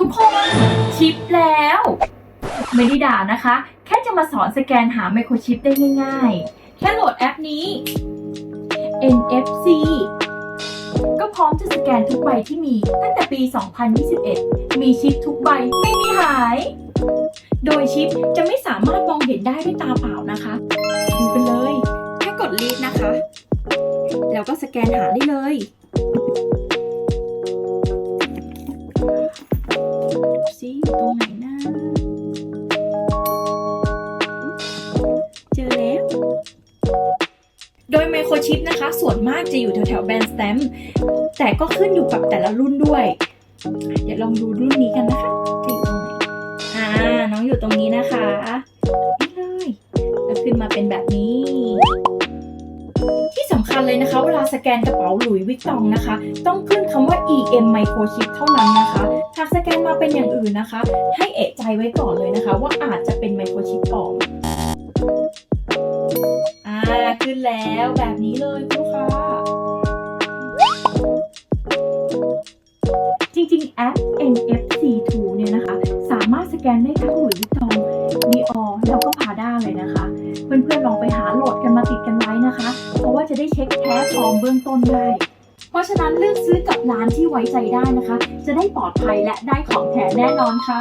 ทุกคนชิปแล้ว ไม่ได้ด่านะคะ แค่จะมาสอนสแกนหาไมโครชิปได้ง่ายๆ แค่โหลดแอปนี้ NFC ก็พร้อมจะสแกนทุกใบที่มีตั้งแต่ปี 2021 มีชิปทุกใบไม่มีหาย โดยชิปจะไม่สามารถมองเห็นได้ด้วยตาเปล่านะคะดูกันเลย แค่กดลีดนะคะ แล้วก็สแกนหาได้เลย อยู่ตรงไหนนะ เจอแล้ว โดยไมโครชิปนะคะ ส่วนมากจะอยู่แถวๆแบรนด์สแตมป์แต่ก็ขึ้นอยู่กับแต่ละรุ่นด้วย เดี๋ยวลองดูรุ่นนี้กันนะคะจะอยู่ตรงไหน อ่า น้องอยู่ตรงนี้นะคะนี่เลยแล้วขึ้นมาเป็นแบบนี้ที่สำคัญเลยนะคะ เวลาสแกนกระเป๋าหลุยวิกตองนะคะ ต้องขึ้นคำว่า EM microchip เท่านั้นนะคะากสแกนมาเป็นอย่างอื่นนะคะ ให้เอะใจไว้ก่อนเลยนะคะ ว่าอาจจะเป็นไมโครชิปปลอมอ่าขึ้นแล้วแบบนี้เลยคุณลูกค้าจริงๆ แอป NFC 2 เนี่ยนะคะ สามารถสแกนได้ทั้งหลุยส์วิกตองดีออแล้วก็พาด้าเลยนะคะ เพื่อนๆลองไปหาโหลดกันมาติดกันไว้นะคะ เพราะว่าจะได้เช็คแท้ปลอมเบื้องต้นได้ เพราะฉะนั้นเลือกซื้อกับร้านที่ไว้ใจได้นะคะ จะได้ปลอดภัยและได้ของแท้แน่นอนค่ะ